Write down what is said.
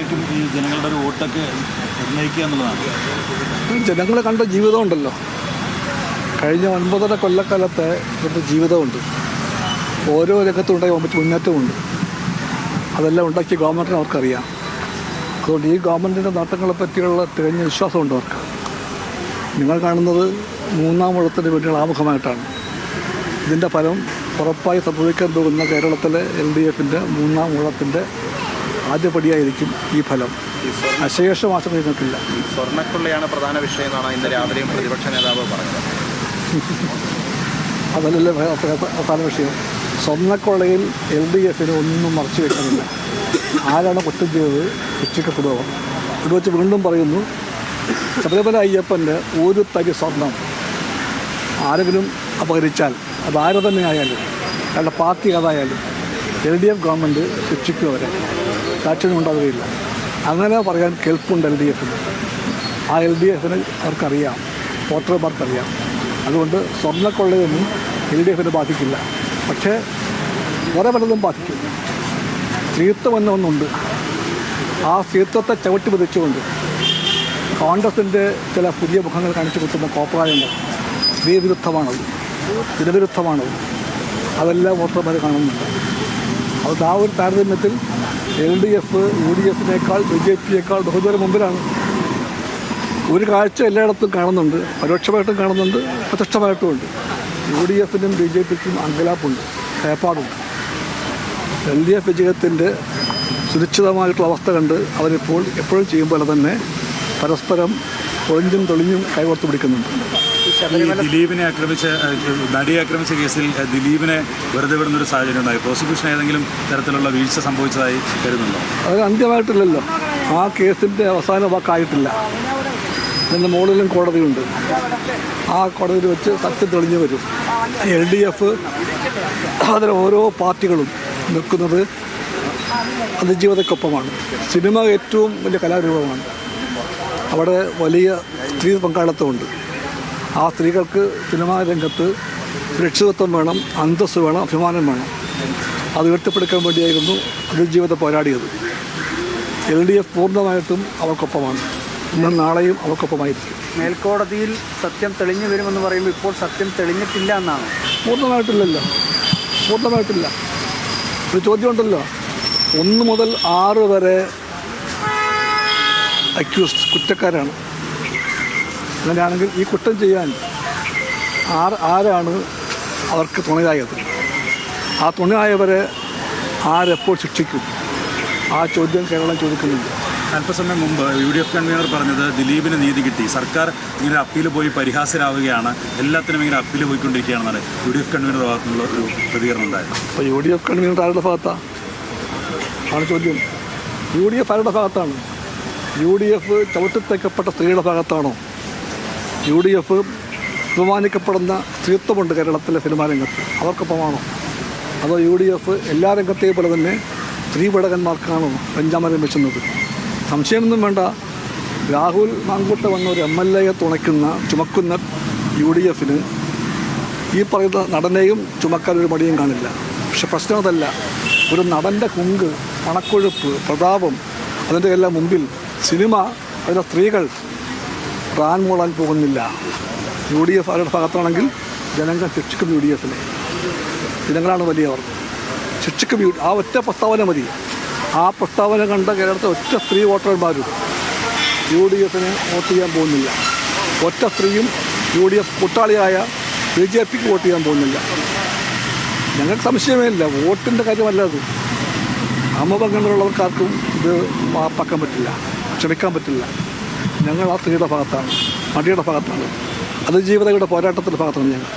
എങ്ങനെയായിരിക്കും ഈ ജനങ്ങളുടെ ഒരു വോട്ടൊക്കെ നിർണയിക്കുക എന്നുള്ളതാണ്. ജനങ്ങൾ കണ്ട ജീവിതമുണ്ടല്ലോ. കഴിഞ്ഞ ഒൻപതര കൊല്ലക്കാലത്തെ ഇവരുടെ ജീവിതമുണ്ട്. ഓരോ രംഗത്തുണ്ടായ മുന്നേറ്റമുണ്ട്. അതെല്ലാം ഉണ്ടാക്കിയ ഗവൺമെന്റിന് അവർക്കറിയാം. അതുകൊണ്ട് ഈ ഗവൺമെന്റിന്റെ നേട്ടങ്ങളെ പറ്റിയുള്ള തികഞ്ഞ വിശ്വാസമുണ്ട് അവർക്ക്. നിങ്ങൾ കാണുന്നത് മൂന്നാം വെള്ളത്തിന് വേണ്ടിയുള്ള ആമുഖമായിട്ടാണ്. ഇതിന്റെ ഫലം ഉറപ്പായി സംഭവിക്കാൻ പോകുന്ന കേരളത്തിലെ എൽ ഡി എഫിന്റെ മൂന്നാം ഊഴത്തിന്റെ ആദ്യപടിയായിരിക്കും ഈ ഫലം. അശേഷം ആശം നിങ്ങൾക്കില്ല സ്വർണക്കൊള്ളയാണ് പ്രധാന വിഷയം എന്നാണ് ഇന്ന് രാവിലെയും പ്രതിപക്ഷ നേതാവ് പറഞ്ഞത്. അതല്ലല്ലേ പ്ര- പ്ര- പ്രധാന വിഷയം? സ്വർണക്കൊള്ളയിൽ എൽ ഡി എഫിന് ഒന്നും മറച്ചു വെക്കുന്നില്ല ആരാണ് കുറ്റം ചെയ്തത് ശിക്ഷിക്കപ്പെടുക ഇത് വെച്ച് വീണ്ടും പറയുന്നു ശബരിമല അയ്യപ്പന്റെ ഒരു തരി സ്വർണം ആരെങ്കിലും അപഹരിച്ചാൽ അത് ആര് തന്നെ ആയാലും അയാളുടെ പാർട്ടി അതായാലും എൽ ഡി എഫ് ഗവൺമെന്റ് ശിക്ഷിക്കും അവരെ. സാക്ഷ്യം ഉണ്ടാവുകയില്ല. അങ്ങനെ പറയാൻ കെൽപ്പുണ്ട് എൽ ഡി എഫിന് ആ എൽ ഡി എഫിന് അവർക്കറിയാം. വോട്ടർമാർക്കറിയാം അതുകൊണ്ട് സ്വർണക്കൊള്ളയൊന്നും എൽ ഡി എഫിനെ ബാധിക്കില്ല. പക്ഷേ വേറെ പലതും ബാധിക്കും. സ്ത്രീത്വം എന്ന ഒന്നുണ്ട്. ആ സ്ത്രീത്വത്തെ ചവിട്ടി പതിച്ചുകൊണ്ട് കോൺഗ്രസിന്റെ ചില പുതിയ മുഖങ്ങൾ കാണിച്ചു കൊടുക്കുന്ന കോപ്രായങ്ങൾ സ്ത്രീവിരുദ്ധമാണത് ജനവിരുദ്ധമാണത്. അതെല്ലാം വോട്ടർമാർ കാണുന്നുണ്ട്. അത് ആ ഒരു താരതമ്യത്തിൽ L D F U D എഫിനേക്കാൾ B J പിയേക്കാൾ ബഹുദൂരം മുമ്പിലാണ്. ഒരു കാഴ്ച എല്ലായിടത്തും കാണുന്നുണ്ട്. പരോക്ഷമായിട്ടും കാണുന്നുണ്ട്. പ്രത്യക്ഷമായിട്ടും ഉണ്ട് യു ഡി എഫിനും ബി ജെ പിക്കും അങ്കലാപ്പുണ്ട്. ഭയപ്പാടുണ്ട് എൽ ഡി എഫ് വിജയത്തിന്റെ സുരക്ഷിതമായിട്ടുള്ള അവസ്ഥ കണ്ട് അവരിപ്പോൾ എപ്പോഴും ചെയ്യും പോലെ തന്നെ പരസ്പരം ഒളിഞ്ഞും തൊളിഞ്ഞും കൈകോർത്ത് പിടിക്കുന്നുണ്ട്. ദിലീപിനെ ആക്രമിച്ച നടിയെ ആക്രമിച്ച കേസിൽ ദിലീപിനെ വെറുതെ വിടുന്ന ഒരു സാഹചര്യം ഉണ്ടായി. പ്രോസിക്യൂഷൻ ഏതെങ്കിലും തരത്തിലുള്ള വീഴ്ച സംഭവിച്ചതായി കരുതുന്നുണ്ടോ? അത് അന്ത്യമായിട്ടില്ലല്ലോ. ആ കേസിന്റെ അവസാന വാക്കായിട്ടില്ല. ഇതിന്റെ മുകളിലും കോടതിയുണ്ട്. ആ കോടതിയിൽ വെച്ച് സത്യം തെളിഞ്ഞു വരും. എൽ ഡി എഫ് അതിൽ ഓരോ പാർട്ടികളും നിൽക്കുന്നത് അതിജീവിതക്കൊപ്പമാണ് സിനിമ ഏറ്റവും വലിയ കലാരൂപമാണ്. അവിടെ വലിയ സ്ത്രീ പങ്കാളിത്തമുണ്ട്. ആ സ്ത്രീകൾക്ക് സിനിമാ രംഗത്ത് രക്ഷിതത്വം വേണം അന്തസ്സ് വേണം അഭിമാനം വേണം. അത് ഉയർത്തിപ്പെടുക്കാൻ വേണ്ടിയായിരുന്നു അതിജീവിതം പോരാടിയത്. എൽ ഡി എഫ് പൂർണമായിട്ടും അവർക്കൊപ്പമാണ് ഇന്നും നാളെയും അവർക്കൊപ്പമായിരിക്കും മേൽക്കോടതിയിൽ സത്യം തെളിഞ്ഞു വരുമെന്ന് പറയുമ്പോൾ ഇപ്പോൾ സത്യം തെളിഞ്ഞിട്ടില്ല എന്നാണ്. പൂർണമായിട്ടില്ലല്ലോ. പൂർണമായിട്ടില്ല. ഒരു ചോദ്യമുണ്ടല്ലോ ഒന്ന് മുതൽ ആറ് വരെ അക്യൂസ്ഡ് കുറ്റക്കാരാണ്. അങ്ങനെയാണെങ്കിൽ ഈ കുറ്റം ചെയ്യാൻ ആർ ആരാണ് അവർക്ക് തുണയായത്? ആ തുണയായവരെ ആരെപ്പോൾ ശിക്ഷിക്കും? ആ ചോദ്യം കേരളം ചോദിക്കുന്നുണ്ട്. അല്പസമയം മുമ്പ് യു ഡി എഫ് കൺവീനർ പറഞ്ഞത് ദിലീപിന് നീതി കിട്ടി. സർക്കാർ ഇങ്ങനെ അപ്പീൽ പോയി പരിഹാസരാവുകയാണ് എല്ലാത്തിനും ഇങ്ങനെ അപ്പീൽ പോയിക്കൊണ്ടിരിക്കുകയാണെന്നാണ് യു ഡി എഫ് കൺവീനർ ഭാഗത്തുനിന്നുള്ള ഒരു പ്രതികരണം ഉണ്ടായിരുന്നു അപ്പോൾ യു ഡി എഫ് കൺവീനർ ആരുടെ ഭാഗത്താണ് ആണ് ചോദ്യം. യു ഡി എഫ് ആരുടെ ഭാഗത്താണ്? യു ഡി എഫ് ചവിട്ടിത്തേക്കപ്പെട്ട സ്ത്രീയുടെ ഭാഗത്താണോ? യു ഡി എഫ് ബഹുമാനിക്കപ്പെടുന്ന സ്ത്രീത്വമുണ്ട് കേരളത്തിലെ സിനിമാ രംഗത്ത്. അവർക്കൊപ്പമാണോ? അതോ യു ഡി എഫ് എല്ലാ രംഗത്തെയും പോലെ തന്നെ സ്ത്രീ പടകന്മാർക്കാണോ പഞ്ചാമരം വെച്ചുന്നത്? സംശയമൊന്നും വേണ്ട. രാഹുൽ മാങ്കൂട്ട വന്ന ഒരു എം എൽ എയെ തുണയ്ക്കുന്ന ചുമക്കുന്ന യു ഡി എഫിന് ഈ പറയുന്ന നടനെയും ചുമക്കാൻ ഒരു മടിയും കാണില്ല. പക്ഷെ പ്രശ്നം അതല്ല. ഒരു നടന്റെ കുങ്ക് പണക്കൊഴുപ്പ് പ്രതാപം അതിന്റെ എല്ലാം മുമ്പിൽ സിനിമ അതിലെ സ്ത്രീകൾ റാൻ മൂളാൻ പോകുന്നില്ല. യു ഡി എഫ് അവരുടെ ഭാഗത്താണെങ്കിൽ ജനങ്ങൾ ശിക്ഷിക്കും യു ഡി എഫിനെ ജനങ്ങളാണ് വലിയവർ. ശിക്ഷിക്കും യു ആ ഒറ്റ പ്രസ്താവന മതി. ആ പ്രസ്താവന കണ്ട കേരളത്തെ ഒറ്റ സ്ത്രീ വോട്ടർമാരും യു ഡി എഫിന് വോട്ട് ചെയ്യാൻ പോകുന്നില്ല. ഒറ്റ സ്ത്രീയും യു ഡി എഫ് കൂട്ടാളിയായ ബി ജെ പിക്ക് വോട്ട് ചെയ്യാൻ പോകുന്നില്ല. ഞങ്ങൾക്ക് സംശയമേ ഇല്ല വോട്ടിന്റെ കാര്യമല്ല അത്. അമ്മ അമ്മപങ്കങ്ങളുള്ളവർക്കാർക്കും ഇത് മാപ്പാക്കാൻ പറ്റില്ല. ക്ഷമിക്കാൻ പറ്റില്ല. ഞങ്ങൾ ആ സ്ത്രീയുടെ ഭാഗത്താണ് മടിയുടെ ഭാഗത്താണ്. അതിജീവിതയുടെ പോരാട്ടത്തിന്റെ ഭാഗത്താണ് ഞങ്ങൾ.